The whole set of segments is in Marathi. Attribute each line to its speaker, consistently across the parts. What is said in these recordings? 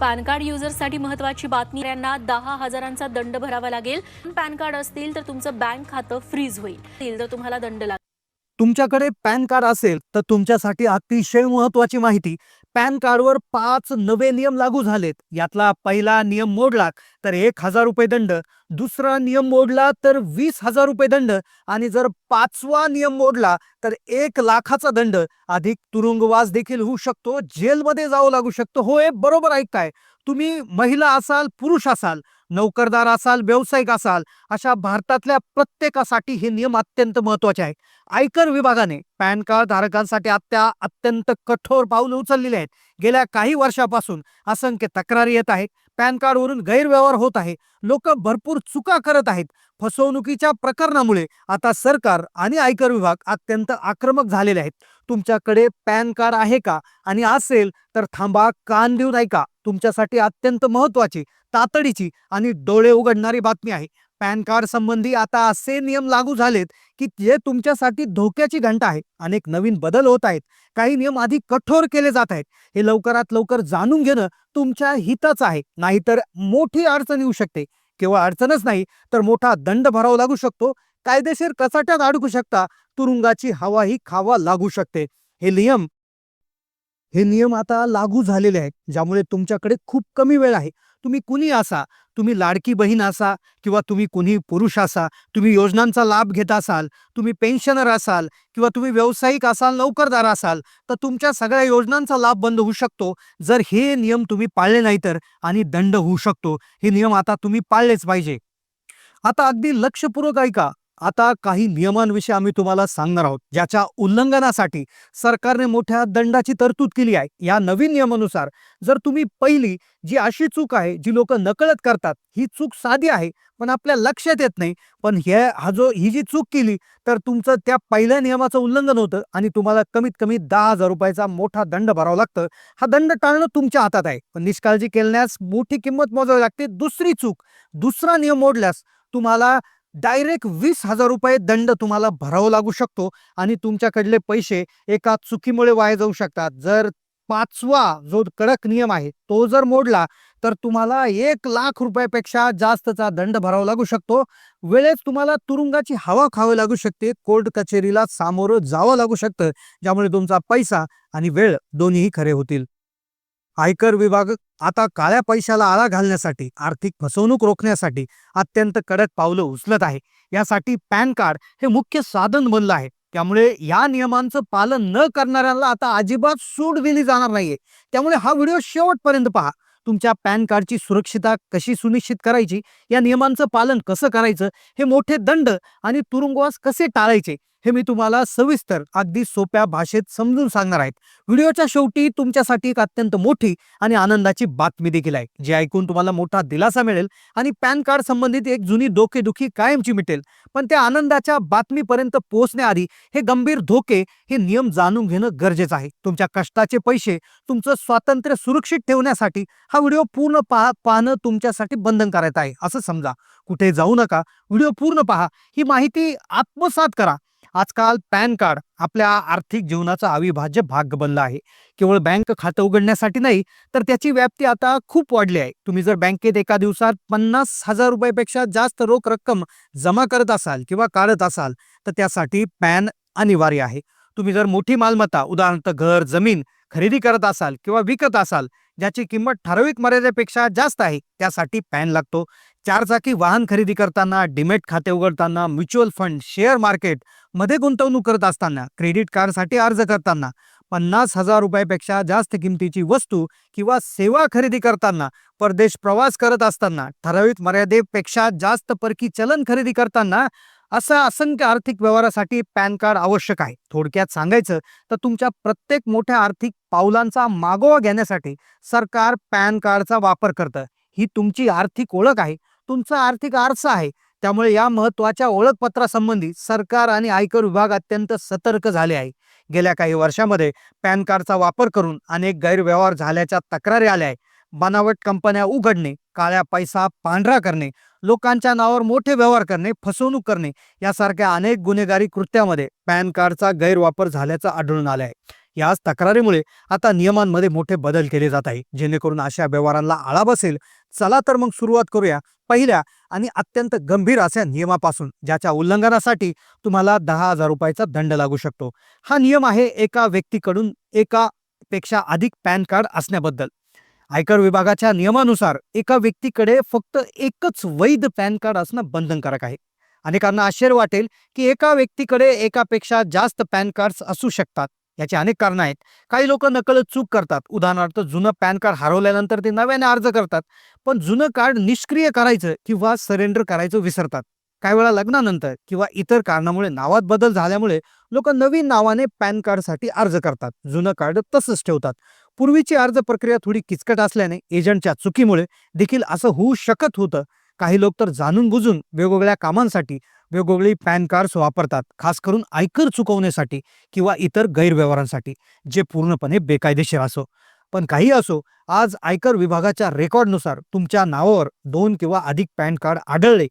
Speaker 1: पॅन कार्ड युजर्ससाठी महत्वाची बातमी यांना दहा हजारांचा दंड भरावा लागेल. पॅन कार्ड असतील तर तुमचं बँक खातं फ्रीज होईल. तर तुम्हाला दंड लागेल.
Speaker 2: तुमच्याकडे पॅन कार्ड असेल तर तुमच्यासाठी अतिशय महत्वाची माहिती. पॅन कार्डवर पाच नवे नियम लागू झालेत. यातला पहिला नियम मोडला तर एक हजार रुपये दंड दुसरा नियम मोडला तर वीस हजार रुपये दंड आणि जर पाचवा नियम मोडला तर एक लाखाचा दंड. अधिक तुरुंगवास देखील होऊ शकतो जेलमध्ये जावं लागू शकतो. होय बरोबर ऐकताय तुम्ही महिला असाल पुरुष असाल नोकरदार असाल व्यावसायिक असाल अशा भारतातल्या प्रत्येकासाठी हे नियम अत्यंत महत्त्वाचे आहे आयकर विभागाने पॅन कार्ड धारकांसाठी आता अत्यंत कठोर पाऊल उचललेले आहेत. गेल्या काही वर्षापासून असंख्य तक्रारी येत आहेत. पॅन कार्डवरून गैरव्यवहार होत आहे. लोक भरपूर चुका करत आहेत. फसवणुकीच्या प्रकरणामुळे आता सरकार आणि आयकर विभाग अत्यंत आक्रमक झालेले आहेत. तुमच्याकडे पॅन कार्ड आहे का? आणि असेल तर थांबा कान देऊन ऐका. तुमच्यासाठी अत्यंत महत्वाची तातडीची आणि डोळे उघडणारी बातमी आहे. पॅन कार्ड संबंधी आता असे नियम लागू झालेत की जे तुमच्यासाठी धोक्याची घंटा आहे. अनेक नवीन बदल होत आहेत. काही नियम अधिक कठोर केले जात आहेत. हे लवकरात लवकर जाणून घेणं तुमच्या हिताचं आहे. नाहीतर मोठी अडचण येऊ शकते. केवळ अडचणच नाही तर मोठा दंड भरावा लागू शकतो. कायदेशीर कचाट्यात अडकू शकता. तुरुंगाची हवाही खावा लागू शकते. हे नियम हे नियम आता लागू झालेले आहेत ज्यामुळे तुमच्याकडे खूप कमी वेळ आहे. तुम्ही कुणी असा? तुम्ही लाडकी बहीण असा किंवा तुम्ही कुणी पुरुष असा? तुम्ही योजनांचा लाभ घेत असाल तुम्ही पेन्शनर असाल किंवा तुम्ही व्यावसायिक असाल नोकरदार असाल तर तुमच्या सगळ्या योजनांचा लाभ बंद होऊ शकतो. जर हे नियम तुम्ही पाळले नाही तर आणि दंड होऊ शकतो. हे नियम आता तुम्ही पाळलेच पाहिजे. आता अगदी लक्षपूर्वक ऐका. आता काही नियमांविषयी आम्ही तुम्हाला सांगणार आहोत ज्याच्या उल्लंघनासाठी सरकारने मोठ्या दंडाची तरतूद केली आहे. या नवीन नियमानुसार जर तुम्ही पहिली जी अशी चूक आहे जी लोक नकळत करतात ही चूक साधी आहे पण आपल्या लक्षात येत नाही पण हे हा जो ही जी चूक केली तर तुमचं त्या पहिल्या नियमाचं उल्लंघन होतं आणि तुम्हाला कमीत कमी दहा हजार रुपयाचा मोठा दंड भरावा लागतं. हा दंड टाळणं तुमच्या हातात आहे. पण निष्काळजी केल्यास मोठी किंमत मोजावी लागते. दुसरी चूक दुसरा नियम मोडल्यास तुम्हाला डायरेक्ट वीस हजार रुपये दंड तुम्हाला भरावा लागू शकतो आणि तुमच्याकडले पैसे एका चुकीमुळे वाया जाऊ शकतात. जर पाचवा जो कडक नियम आहे तो जर मोडला तर तुम्हाला एक लाख रुपयापेक्षा जास्तचा दंड भरावा लागू शकतो. वेळेस तुम्हाला तुरुंगाची हवा खावी लागू शकते. कोर्ट कचेरीला सामोरं जावं लागू शकतं ज्यामुळे तुमचा पैसा आणि वेळ दोन्हीही खरे होतील. आयकर विभाग आता काळ्या पैशाला आळा घालण्यासाठी आर्थिक फसवणूक रोखण्यासाठी अत्यंत कडक पावलं उचलत आहे. यासाठी पॅन कार्ड हे मुख्य साधन बनलं आहे. त्यामुळे या नियमांचं पालन न करणाऱ्यांना आता अजिबात सूट दिली जाणार नाहीये. त्यामुळे हा व्हिडिओ शेवटपर्यंत पहा. तुमच्या पॅन कार्डची सुरक्षितता कशी सुनिश्चित करायची? या नियमांचं पालन कसं करायचं? हे मोठे दंड आणि तुरुंगवास कसे टाळायचे? हे मी तुम्हाला सविस्तर अगदी सोप्या भाषेत समजून सांगणार आहेत. व्हिडिओच्या शेवटी तुमच्यासाठी एक अत्यंत मोठी आणि आनंदाची बातमी देखील आहे जी ऐकून तुम्हाला मोठा दिलासा मिळेल आणि पॅन कार्ड संबंधित एक जुनी डोकेदुखी कायमची मिटेल. पण त्या आनंदाच्या बातमीपर्यंत पोहोचण्याआधी हे गंभीर धोके हे नियम जाणून घेणं गरजेचं आहे. तुमच्या कष्टाचे पैसे तुमचं स्वातंत्र्य सुरक्षित ठेवण्यासाठी हा व्हिडिओ पूर्ण पहा पाहणं तुमच्यासाठी बंधनकारक आहे असं समजा. कुठे जाऊ नका व्हिडिओ पूर्ण पहा ही माहिती आत्मसात करा. आजकाल पॅन कार्ड आपल्या आर्थिक जीवनाचा अविभाज्य भाग बनला आहे. केवळ बँक खातं उघडण्यासाठी नाही तर त्याची व्याप्ती आता खूप वाढली आहे. तुम्ही जर बँकेत एका दिवसात पन्नास हजार रुपयापेक्षा जास्त रोख रक्कम जमा करत असाल किंवा काढत असाल तर त्यासाठी पॅन अनिवार्य आहे. तुम्ही जर मोठी मालमत्ता उदाहरणार्थ घर जमीन खरेदी करत असाल किंवा विकत असाल ज्याची किंमत ठराविक मर्यादेपेक्षा जास्त आहे त्यासाठी पॅन लागतो. चारचाकी वाहन खरेदी करताना डिमेट खाते उघडताना म्युच्युअल फंड शेअर मार्केटमध्ये गुंतवणूक करत असताना क्रेडिट कार्डसाठी अर्ज करताना पन्नास हजार रुपयापेक्षा जास्त किमतीची वस्तू किंवा सेवा खरेदी करताना परदेश प्रवास करत असताना ठराविक मर्यादेपेक्षा जास्त परकी चलन खरेदी करताना असं असंख्य आर्थिक व्यवहारासाठी पॅन कार्ड आवश्यक आहे. थोडक्यात सांगायचं तर तुमच्या प्रत्येक मोठ्या आर्थिक पावलांचा मागोवा घेण्यासाठी सरकार पॅन कार्डचा वापर करतं. ही तुमची आर्थिक ओळख आहे. तुमचा आर्थिक आरसा आहे. त्यामुळे या महत्त्वाच्या ओळखपत्रासंबंधी सरकार आणि आयकर विभाग अत्यंत सतर्क झाले आहे. गेल्या काही वर्षामध्ये पॅन कार्डचा वापर करून अनेक गैरव्यवहार झाल्याच्या तक्रारी आल्या आहे बनावट कंपन्या उघडणे काळ्या पैसा पांढरा करणे लोकांच्या नावावर मोठे व्यवहार करणे फसवणूक करणे यासारख्या अनेक गुन्हेगारी कृत्यामध्ये पॅन कार्डचा गैरवापर झाल्याचं आढळून आलं आहे याच तक्रारीमुळे आता नियमांमध्ये मोठे बदल केले जात आहे जेणेकरून अशा व्यवहारांना आळा बसेल. चला तर मग सुरुवात करूया. पहिल्या आणि अत्यंत गंभीर अशा नियमापासून ज्याच्या उल्लंघनासाठी तुम्हाला दहा हजार रुपयाचा दंड लागू शकतो. हा नियम आहे एका व्यक्तीकडून एका पेक्षा अधिक पॅन कार्ड असण्याबद्दल. आयकर विभागाच्या नियमानुसार एका व्यक्तीकडे फक्त एकच वैध पॅन कार्ड असणं बंधनकारक आहे. अनेकांना आश्चर्य वाटेल की एका व्यक्तीकडे एकापेक्षा जास्त पॅन कार्ड्स असू शकतात. याची अनेक कारणं आहेत. काही लोक नकल चूक करतात. उदाहरणार्थ जुनं पॅन कार्ड हरवल्यानंतर ते नव्याने अर्ज करतात पण जुनं कार्ड निष्क्रिय करायचं किंवा सरेंडर करायचं विसरतात. काही वेळा लग्नानंतर किंवा इतर कारणामुळे नावात बदल झाल्यामुळे लोक नवीन नावाने पॅन कार्डसाठी अर्ज करतात. जुनं कार्ड तसंच ठेवतात. पूर्वीची अर्ज प्रक्रिया थोडी किचकट असल्याने एजंटच्या चुकीमुळे देखील असं होऊ शकत होतं. काही लोक तर जाणून बुजून वेगवेगळ्या कामांसाठी वेगवेगळी पॅन कार्ड्स वापरतात खास करून आयकर चुकवण्यासाठी किंवा इतर गैरव्यवहारांसाठी जे पूर्णपणे बेकायदेशीर असो. पण काही असो आज आयकर विभागाच्या रेकॉर्डनुसार तुमच्या नावावर दोन किंवा अधिक पॅन कार्ड आढळले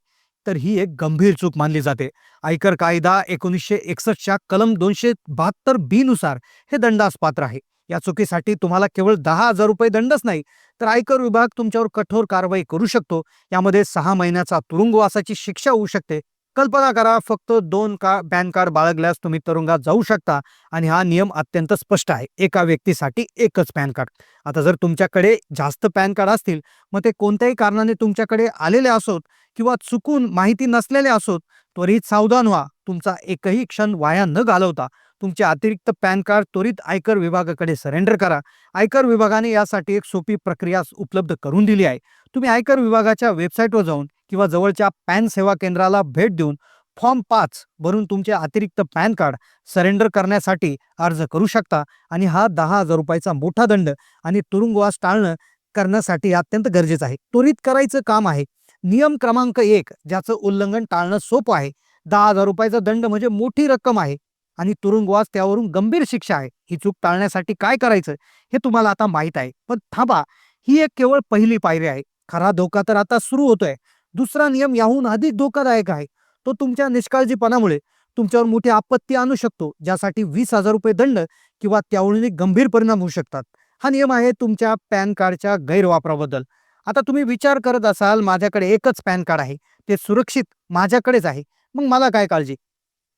Speaker 2: तर ही एक गंभीर चूक मानली जाते. आयकर कायदा एकोणीसशे एकसष्टच्या कलम दोनशे बहात्तर बी नुसार हे दंडास पात्र आहे. या चुकीसाठी तुम्हाला केवळ दहा हजार रुपये दंडच नाही तर आयकर विभाग तुमच्यावर कठोर कारवाई करू शकतो. यामध्ये सहा महिन्याचा तुरुंगवासाची शिक्षा होऊ शकते. कल्पना करा फक्त दोन का पॅन कार्ड बाळगल्यास तुम्ही तुरुंगात जाऊ शकता आणि हा नियम अत्यंत स्पष्ट आहे. एका व्यक्तीसाठी एकच पॅन कार्ड. आता जर तुमच्याकडे जास्त पॅन कार्ड असतील मग ते कोणत्याही कारणाने तुमच्याकडे आलेले असोत किंवा चुकून माहिती नसलेले असोत त्वरित सावधान व्हा. तुमचा एकही क्षण वाया न घालवता तुमचे अतिरिक्त पॅन कार्ड त्वरित आयकर विभागाकडे सरेंडर करा. आयकर विभागाने यासाठी एक सोपी प्रक्रिया उपलब्ध करून दिली आहे. तुम्ही आयकर विभागाच्या वेबसाईटवर जाऊन किंवा जवळच्या पॅन सेवा केंद्राला भेट देऊन फॉर्म पाच भरून तुमचे अतिरिक्त पॅन कार्ड सरेंडर करण्यासाठी अर्ज करू शकता आणि हा दहा हजार रुपयाचा मोठा दंड आणि तुरुंगवास टाळणं करण्यासाठी अत्यंत गरजेचं आहे. त्वरित करायचं काम आहे. नियम क्रमांक एक ज्याचं उल्लंघन टाळणं सोपं आहे. दहा हजार रुपयाचा दंड म्हणजे मोठी रक्कम आहे. आणि तुरुंगवास त्यावरून गंभीर शिक्षा आहे. ही चूक टाळण्यासाठी काय करायचं हे तुम्हाला आता माहीत आहे. पण थांबा ही एक केवळ पहिली पायरी आहे. खरा धोका तर आता सुरू होतोय. दुसरा नियम याहून अधिक धोकादायक आहे. तो तुमच्या निष्काळजीपणामुळे. तुमच्यावर मोठी आपत्ती आणू शकतो ज्यासाठी वीस हजार रुपये दंड किंवा त्यावरून गंभीर परिणाम होऊ शकतात. हा नियम आहे तुमच्या पॅन कार्डच्या गैरवापराबद्दल. आता तुम्ही विचार करत असाल माझ्याकडे एकच पॅन कार्ड आहे. ते सुरक्षित माझ्याकडेच आहे. मग मला काय काळजी?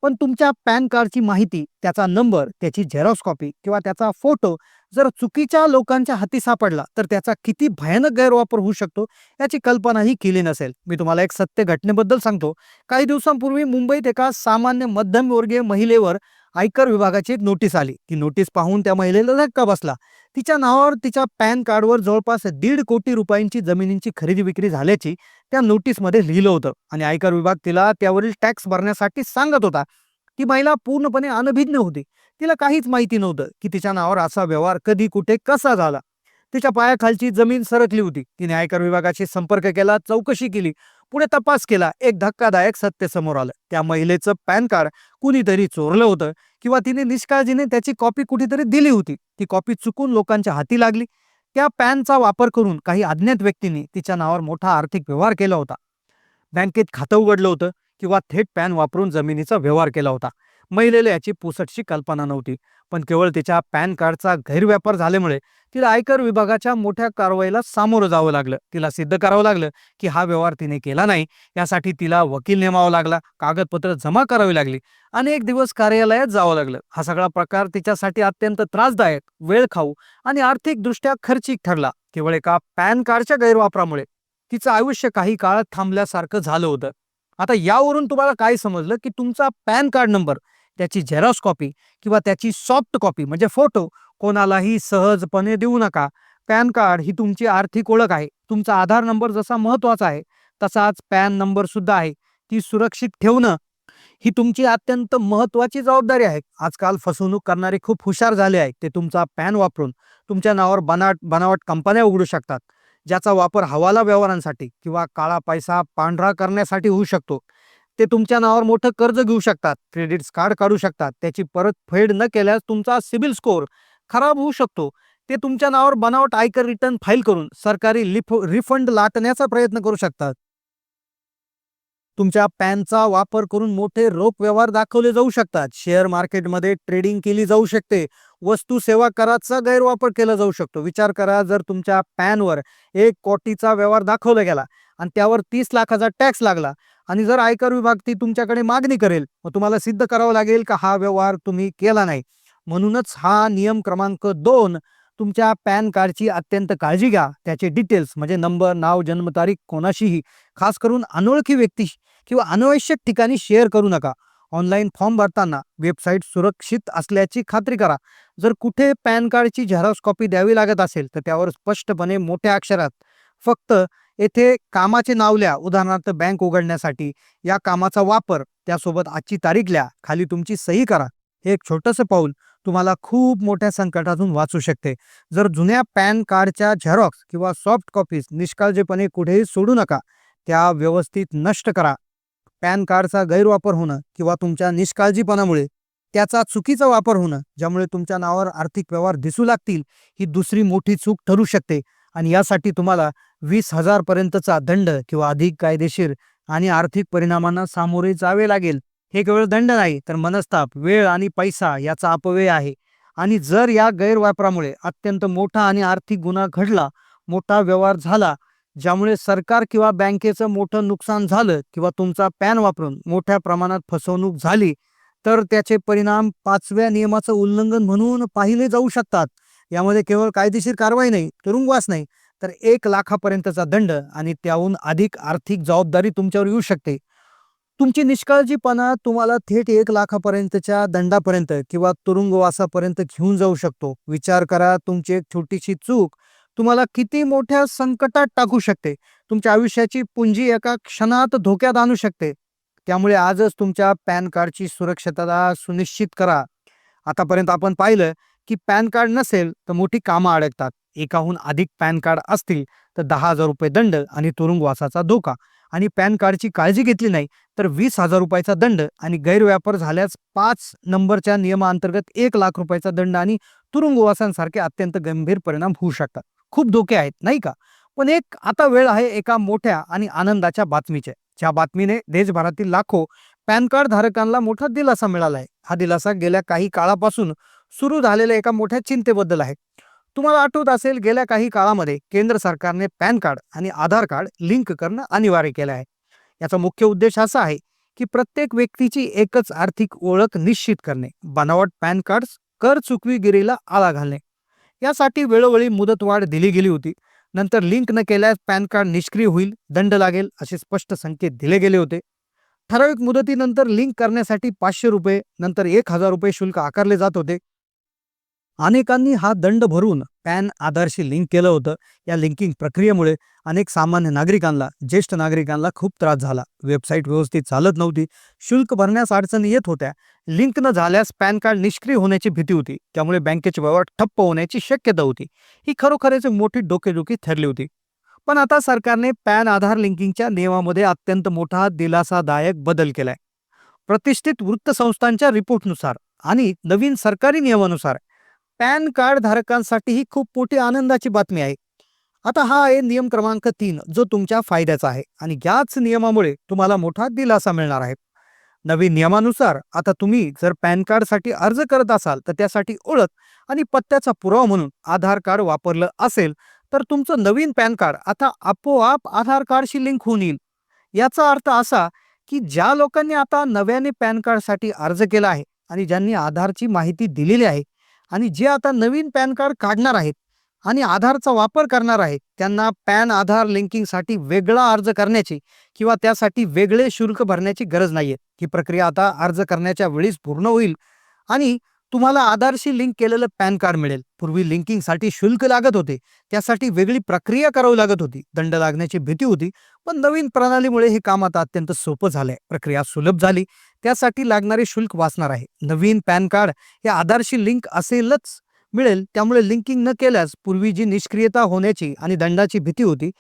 Speaker 2: पण तुमच्या पॅन कार्डची माहिती त्याचा नंबर त्याची झेरॉक्स कॉपी किंवा त्याचा फोटो जर चुकीच्या लोकांच्या हाती सापडला तर त्याचा किती भयानक गैरवापर होऊ शकतो याची कल्पनाही केली नसेल. मी तुम्हाला एक सत्य घटनेबद्दल सांगतो. काही दिवसांपूर्वी मुंबईत एका सामान्य मध्यमवर्गीय महिलेवर आयकर विभागाची एक नोटीस आली. ती नोटीस पाहून त्या महिलेला धक्का बसला. तिच्या नावावर तिच्या पॅन कार्डवर जवळपास दीड कोटी रुपयांची जमिनींची खरेदी विक्री झाल्याची त्या नोटीसमध्ये लिहिलं होतं. आणि आयकर विभाग तिला त्यावरील टॅक्स भरण्यासाठी सांगत होता. ती महिला पूर्णपणे अनभिज्ञ होती. तिला काहीच माहिती नव्हतं की तिच्या नावावर असा व्यवहार कधी कुठे कसा झाला. तिच्या पायाखालची जमीन सरकली होती. तिने आयकर विभागाशी संपर्क केला चौकशी केली. पुढे तपास केला. एक धक्कादायक सत्य समोर आलं. त्या महिलेचं पॅन कार्ड कुणीतरी चोरलं होतं किंवा तिने निष्काळजीने त्याची कॉपी कुठेतरी दिली होती. ती कॉपी चुकून लोकांच्या हाती लागली. त्या पॅनचा वापर करून काही अज्ञात व्यक्तींनी तिच्या नावावर मोठा आर्थिक व्यवहार केला होता. बँकेत खातं उघडलं होतं किंवा थेट पॅन वापरून जमिनीचा व्यवहार केला होता. महिलेला याची पुसटशी कल्पना नव्हती. पण केवळ तिच्या पॅन कार्डचा गैरव्यापार झाल्यामुळे तिला आयकर विभागाच्या मोठ्या कारवाईला सामोरं जावं लागलं. तिला सिद्ध करावं लागलं की हा व्यवहार तिने केला नाही. यासाठी तिला वकील नेमावा लागला. कागदपत्र जमा करावी लागली. अनेक दिवस कार्यालयात जावं लागलं. हा सगळा प्रकार तिच्यासाठी अत्यंत त्रासदायक वेळ खाऊ आणि आर्थिकदृष्ट्या खर्चिक ठरला. केवळ एका पॅन कार्डच्या गैरवापरामुळे तिचं आयुष्य काही काळ थांबल्यासारखं झालं होतं. आता यावरून तुम्हाला काय समजलं की तुमचा पॅन कार्ड नंबर त्याची झेरॉक्स कॉपी किंवा त्याची सॉफ्ट कॉपी म्हणजे फोटो कोणालाही सहजपणे देऊ नका. पॅन कार्ड ही तुमची आर्थिक ओळख आहे. तुमचा आधार नंबर जसा महत्त्वाचा आहे तसाच पॅन नंबर सुद्धा आहे. ती सुरक्षित ठेवणं ही तुमची अत्यंत महत्वाची जबाबदारी आहे. आजकाल फसवणूक करणारे खूप हुशार झाले आहेत. ते तुमचा पॅन वापरून तुमच्या नावावर बनाट बनावट कंपन्या उघडू शकतात. ज्याचा वापर हवाला व्यवहारांसाठी किंवा काळा पैसा पांढरा करण्यासाठी होऊ शकतो. ते तुमच्या नावावर मोठं कर्ज घेऊ शकतात क्रेडिट कार्ड काढू शकतात. त्याची परतफेड न केल्यास तुमचा सिबिल स्कोअर खराब होऊ शकतो. ते तुमच्या नावावर बनावट आयकर रिटर्न फाईल करून सरकारी लिफ रिफंड लाटण्याचा प्रयत्न करू शकतात. तुमच्या पॅनचा वापर करून मोठे रोख व्यवहार दाखवले जाऊ शकतात. शेअर मार्केटमध्ये ट्रेडिंग केली जाऊ शकते. वस्तू सेवा कराचा गैरवापर केला जाऊ शकतो. विचार करा जर तुमच्या पॅनवर एक कोटीचा व्यवहार दाखवला गेला आणि त्यावर तीस लाखाचा टॅक्स लागला. आणि जर आयकर विभाग ती तुमच्याकडे मागणी करेल मग तुम्हाला सिद्ध करावं लागेल का हा व्यवहार तुम्ही केला नाही? म्हणूनच हा नियम क्रमांक दोन तुमच्या पॅन कार्डची अत्यंत काळजी घ्या. त्याचे डिटेल्स म्हणजे नंबर नाव जन्मतारीख कोणाशीही खास करून अनोळखी व्यक्ती किंवा अनावश्यक ठिकाणी शेअर करू नका. ऑनलाईन फॉर्म भरताना वेबसाईट सुरक्षित असल्याची खात्री करा. जर कुठे पॅन कार्डची झेरॉक्स कॉपी द्यावी लागत असेल तर त्यावर स्पष्टपणे मोठ्या अक्षरात फक्त येथे कामाचे नाव उदाहरणार्थ बँक उघडण्यासाठी. या कामाचा वापर त्यासोबत आजची तारीख लिहा. खाली तुमची सही करा. हे एक छोटंसं पाऊल तुम्हाला खूप मोठ्या संकटातून वाचू शकते. जर जुन्या पॅन कार्डच्या झेरॉक्स किंवा सॉफ्ट कॉपीज निष्काळजीपणे कुठेही सोडू नका त्या व्यवस्थित नष्ट करा. पॅन कार्डचा गैरवापर होणं किंवा तुमच्या निष्काळजीपणामुळे त्याचा चुकीचा वापर होणं ज्यामुळे तुमच्या नावावर आर्थिक व्यवहार दिसू लागतील ही दुसरी मोठी चूक ठरू शकते. आणि यासाठी तुम्हाला वीस हजार पर्यंतचा दंड किंवा अधिक कायदेशीर आणि आर्थिक परिणामांना सामोरे जावे लागेल. हे केवळ दंड नाही तर मनस्ताप वेळ आणि पैसा याचा अपव्यय आहे. आणि जर या गैरवापरामुळे अत्यंत मोठा आणि आर्थिक गुन्हा घडला मोठा व्यवहार झाला ज्यामुळे सरकार किंवा बँकेचं मोठं नुकसान झालं किंवा तुमचा पॅन वापरून मोठ्या प्रमाणात फसवणूक झाली तर त्याचे परिणाम पाचव्या नियमाचं उल्लंघन म्हणून पाहिले जाऊ शकतात. यामध्ये केवळ कायदेशीर कारवाई नाही तुरुंगवास नाही तर एक लाखापर्यंतचा दंड आणि त्याहून अधिक आर्थिक जबाबदारी तुमच्यावर येऊ शकते. तुमची निष्काळजीपणा तुम्हाला थेट एक लाखापर्यंतच्या दंडापर्यंत किंवा तुरुंगवासापर्यंत घेऊन जाऊ शकतो. विचार करा तुमची एक छोटीशी चूक तुम्हाला किती मोठ्या संकटात टाकू शकते. तुमच्या आयुष्याची पुंजी एका क्षणात धोक्यात आणू शकते. त्यामुळे आजच तुमच्या पॅन कार्डची सुरक्षितता सुनिश्चित करा. आतापर्यंत आपण पाहिलं की पॅन कार्ड नसेल तर मोठी कामं अडकतात. एकाहून अधिक पॅन कार्ड असतील तर दहा हजार रुपये दंड आणि तुरुंगवासाचा धोका. आणि पॅन कार्डची काळजी घेतली नाही तर वीस हजार रुपयाचा दंड आणि गैरव्यापार झाल्यास पाच नंबरच्या नियमाअंतर्गत एक लाख रुपयाचा दंड आणि तुरुंगवासांसारखे अत्यंत गंभीर परिणाम होऊ शकतात. खूप धोके आहेत नाही का? पण एक आता वेळ आहे एका मोठ्या आणि आनंदाच्या बातमीचे. ज्या बातमीने देशभरातील लाखो पॅन कार्ड धारकांना मोठा दिलासा मिळाला आहे हा दिलासा गेल्या काही काळापासून सुरू झालेल्या एका मोठ्या चिंतेबद्दल आहे. तुम्हाला आठवत असेल गेल्या काही काळामध्ये केंद्र सरकारने पॅन कार्ड आणि आधार कार्ड लिंक करणं अनिवार्य केलं आहे. याचा मुख्य उद्देश असा आहे की प्रत्येक व्यक्तीची एकच आर्थिक ओळख निश्चित करणे बनावट पॅन कार्ड्स कर चुकवीगिरीला आळा घालणे. यासाठी वेळोवेळी मुदतवाढ दिली गेली होती. नंतर लिंक न केल्यास पॅन कार्ड निष्क्रिय होईल दंड लागेल असे स्पष्ट संकेत दिले गेले होते. ठराविक मुदतीनंतर लिंक करण्यासाठी पाचशे रुपये नंतर एक हजार रुपये शुल्क आकारले जात होते. अनेकांनी हा दंड भरून पॅन आधारशी लिंक केलं होतं. या लिंकिंग प्रक्रियेमुळे अनेक सामान्य नागरिकांना ज्येष्ठ नागरिकांना खूप त्रास झाला. वेबसाईट व्यवस्थित चालत नव्हती. शुल्क भरण्यास अडचणी येत होत्या. लिंक न झाल्यास पॅन कार्ड निष्क्रिय होण्याची भीती होती. त्यामुळे बँकेचे व्यवहार ठप्प होण्याची शक्यता होती. ही खरोखरच मोठी डोकेदुखी ठरली होती. पण आता सरकारने पॅन आधार लिंकिंगच्या नियमामध्ये अत्यंत मोठा दिलासादायक बदल केलाय. प्रतिष्ठित वृत्तसंस्थांच्या रिपोर्टनुसार आणि नवीन सरकारी नियमानुसार पॅन कार्ड धारकांसाठी ही खूप मोठी आनंदाची बातमी आहे. आता हा आहे नियम क्रमांक तीन जो तुमच्या फायद्याचा आहे आणि याच नियमामुळे तुम्हाला मोठा दिलासा मिळणार आहे. नवीन नियमानुसार आता तुम्ही जर पॅन कार्डसाठी अर्ज करत असाल तर त्यासाठी ओळख आणि पत्त्याचा पुरावा म्हणून आधार कार्ड वापरलं असेल तर तुमचं नवीन पॅन कार्ड आता आपोआप आधार कार्डशी लिंक होऊन येईल. याचा अर्थ असा की ज्या लोकांनी आता नव्याने पॅन कार्डसाठी अर्ज केला आहे आणि ज्यांनी आधारची माहिती दिलेली आहे आणि जे आता नवीन पॅन कार्ड काढणार आहेत आणि आधारचा वापर करणार आहेत त्यांना पॅन आधार लिंकिंगसाठी वेगळा अर्ज करण्याची किंवा त्यासाठी वेगळे शुल्क भरण्याची गरज नाहीये. ही प्रक्रिया आता अर्ज करण्याच्या वेळीच पूर्ण होईल आणि तुम्हाला आधारशी लिंक केलेलं पॅन कार्ड मिळेल. पूर्वी लिंकिंगसाठी शुल्क लागत होते. त्यासाठी वेगळी प्रक्रिया करावी लागत होती. दंड लागण्याची भीती होती. पण नवीन प्रणालीमुळे हे काम आता अत्यंत सोपं झालंय. प्रक्रिया सुलभ झाली. त्यासाठी लागणारे शुल्क वाचणार आहे. नवीन पॅन कार्ड हे आधारशी लिंक असेलच मिळेल. त्यामुळे लिंकिंग न केल्यास पूर्वी जी निष्क्रियता होण्याची आणि दंडाची भीती होती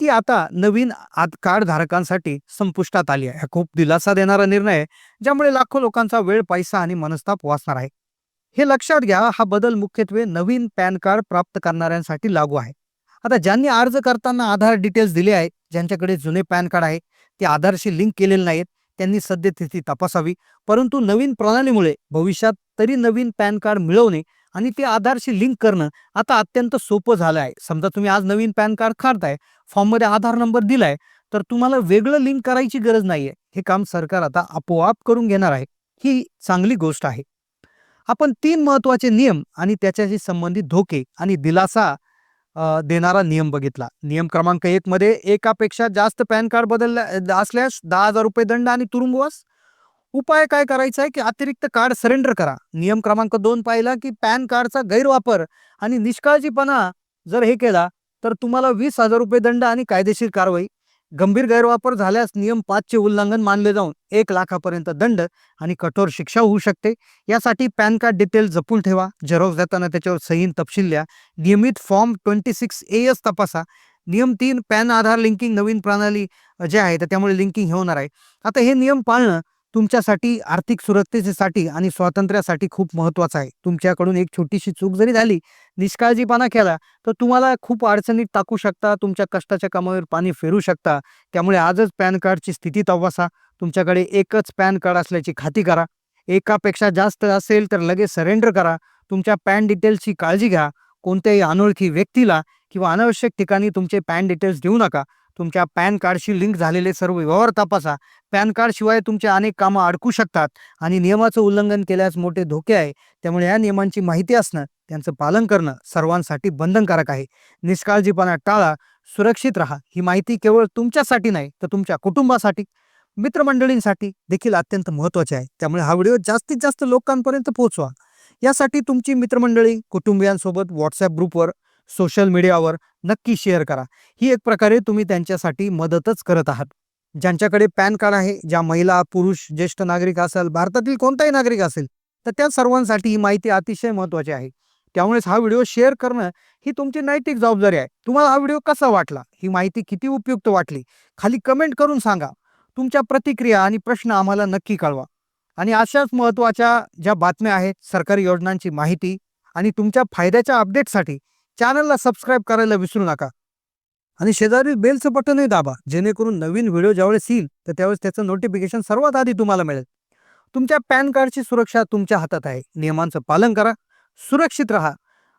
Speaker 2: ती आता नवीन आद कार्डधारकांसाठी संपुष्टात आली आहे. हा खूप दिलासा देणारा निर्णय आहे ज्यामुळे लाखो लोकांचा वेळ पैसा आणि मनस्ताप वाचणार आहे. हे लक्षात घ्या हा बदल मुख्यत्वे नवीन पॅन कार्ड प्राप्त करणाऱ्यांसाठी लागू आहे. आता ज्यांनी अर्ज करताना आधार डिटेल्स दिले आहेत ज्यांच्याकडे जुने पॅन कार्ड आहे ते आधारशी लिंक केलेले नाहीत त्यांनी सद्यस्थिती तपासावी. परंतु नवीन प्रणालीमुळे भविष्यात तरी नवीन पॅन कार्ड मिळवणे आणि ते आधारशी लिंक करणं आता अत्यंत सोपं झालं आहे. समजा तुम्ही आज नवीन पॅन कार्ड काढताय फॉर्ममध्ये आधार नंबर दिलाय तर तुम्हाला वेगळं लिंक करायची गरज नाहीये. हे काम सरकार आता आपोआप करून घेणार आहे. ही चांगली गोष्ट आहे. आपण तीन महत्त्वाचे नियम आणि त्याच्याशी संबंधित धोके आणि दिलासा देणारा नियम बघितला. नियम क्रमांक एक मध्ये एकापेक्षा जास्त पॅन कार्ड बदलल्या असल्यास दहा हजार रुपये दंड आणि तुरुंगवास. उपाय काय करायचा आहे की अतिरिक्त कार्ड सरेंडर करा. नियम क्रमांक दोन पाहिला की पॅन कार्डचा गैरवापर आणि निष्काळजीपणा जर हे केला तर तुम्हाला वीस हजार रुपये दंड आणि कायदेशीर कारवाई. गंभीर गैरवापर झाल्यास नियम पाचचे उल्लंघन मानले जाऊन एक लाखापर्यंत दंड आणि कठोर शिक्षा होऊ शकते. यासाठी पॅन कार्ड डिटेल जपून ठेवा. झेरॉक्स देताना त्याच्यावर सहीन तपशील द्या. नियमित form twenty six A S तपासा. नियम तीन पॅन आधार लिंकिंग नवीन प्रणाली जे आहे तर त्यामुळे लिंकिंग हे होणार आहे. आता हे नियम पाळणं तुमच्यासाठी आर्थिक सुरक्षेसाठी आणि स्वातंत्र्यासाठी खूप महत्वाचं आहे. तुमच्याकडून एक छोटीशी चूक जरी झाली निष्काळजीपणा केला तर तुम्हाला खूप अडचणीत टाकू शकता तुमच्या कष्टाच्या कामावर पाणी फेरू शकता. त्यामुळे आजच पॅन कार्डची स्थिती तपासा. तुमच्याकडे एकच पॅन कार्ड असल्याची खात्री करा. एकापेक्षा जास्त असेल तर लगेच सरेंडर करा. तुमच्या पॅन डिटेल्सची काळजी घ्या. कोणत्याही अनोळखी व्यक्तीला किंवा अनावश्यक ठिकाणी तुमचे पॅन डिटेल्स देऊ नका. तुमच्या पॅन कार्डशी लिंक झालेले सर्व व्यवहार तपासा. पॅन कार्डशिवाय तुमच्या तुमचे अनेक कामं अडकू शकतात आणि नियमाचं उल्लंघन केल्यास मोठे धोके आहे. त्यामुळे या नियमांची माहिती असणं त्यांचं पालन करणं सर्वांसाठी बंधनकारक आहे. निष्काळजीपणा टाळा सुरक्षित राहा. ही माहिती केवळ तुमच्यासाठी नाही तर तुमच्या कुटुंबासाठी मित्रमंडळींसाठी देखील अत्यंत महत्त्वाचे आहे. त्यामुळे हा व्हिडिओ जास्तीत जास्त लोकांपर्यंत पोहोचवा. यासाठी तुमची मित्रमंडळी कुटुंबियांसोबत व्हॉट्सअप ग्रुपवर सोशल मीडियावर नक्की शेअर करा. ही एक प्रकारे तुम्ही त्यांच्यासाठी मदतच करत आहात. ज्यांच्याकडे पॅन कार्ड आहे ज्या महिला पुरुष ज्येष्ठ नागरिक असेल भारतातील कोणताही नागरिक असेल तर त्या सर्वांसाठी ही माहिती अतिशय महत्त्वाची आहे. त्यामुळेच हा व्हिडिओ शेअर करणं ही तुमची नैतिक जबाबदारी आहे. तुम्हाला हा व्हिडिओ कसा वाटला? ही माहिती किती उपयुक्त वाटली? खाली कमेंट करून सांगा. तुमच्या प्रतिक्रिया आणि प्रश्न आम्हाला नक्की कळवा. आणि अशाच महत्त्वाच्या ज्या बातम्या आहेत सरकारी योजनांची माहिती आणि तुमच्या फायद्याच्या अपडेटसाठी चॅनलला सबस्क्राईब करायला विसरू नका. आणि शेजारी बेलचं बटनही दाबा. जेणेकरून नवीन व्हिडिओ ज्यावेळेस येईल तर त्यावेळेस त्याचं नोटिफिकेशन सर्वात आधी तुम्हाला मिळेल. तुमच्या पॅन कार्डची सुरक्षा तुमच्या हातात आहे. नियमांचं पालन करा. सुरक्षित राहा.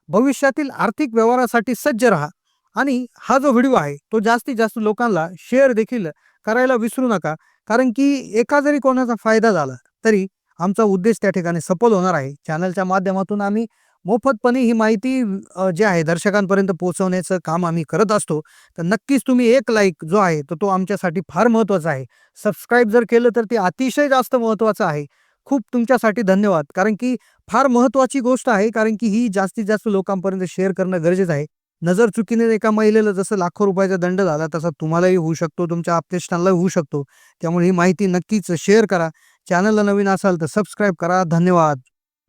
Speaker 2: भविष्यातील आर्थिक व्यवहारासाठी सज्ज राहा. आणि हा जो व्हिडिओ आहे तो जास्तीत जास्त लोकांना शेअर देखील करायला विसरू नका. कारण की एका जरी कोणाचा फायदा झाला तरी आमचा उद्देश त्या ठिकाणी सफल होणार आहे. चॅनलच्या माध्यमातून आम्ही मोफतपणे ही माहिती जी जे आहे दर्शकांपर्यंत पोहोचवण्याचं काम आम्ही करत असतो. तर नक्कीच तुम्ही एक लाईक जो आहे तर तो आमच्यासाठी फार महत्त्वाचा आहे. सबस्क्राईब जर केलं तर ते अतिशय जास्त महत्त्वाचं आहे. खूप तुमच्यासाठी धन्यवाद. कारण की फार महत्त्वाची गोष्ट आहे कारण की ही जास्तीत जास्त लोकांपर्यंत शेअर करणं गरजेचं आहे. नजर चुकीने एका महिलेला जसं लाखो रुपयाचा दंड झाला तसा तुम्हालाही होऊ शकतो तुमच्या आपतेष्टांनाही होऊ शकतो. त्यामुळे ही माहिती नक्कीच शेअर करा. चॅनलला नवीन असाल तर सबस्क्राईब करा. धन्यवाद.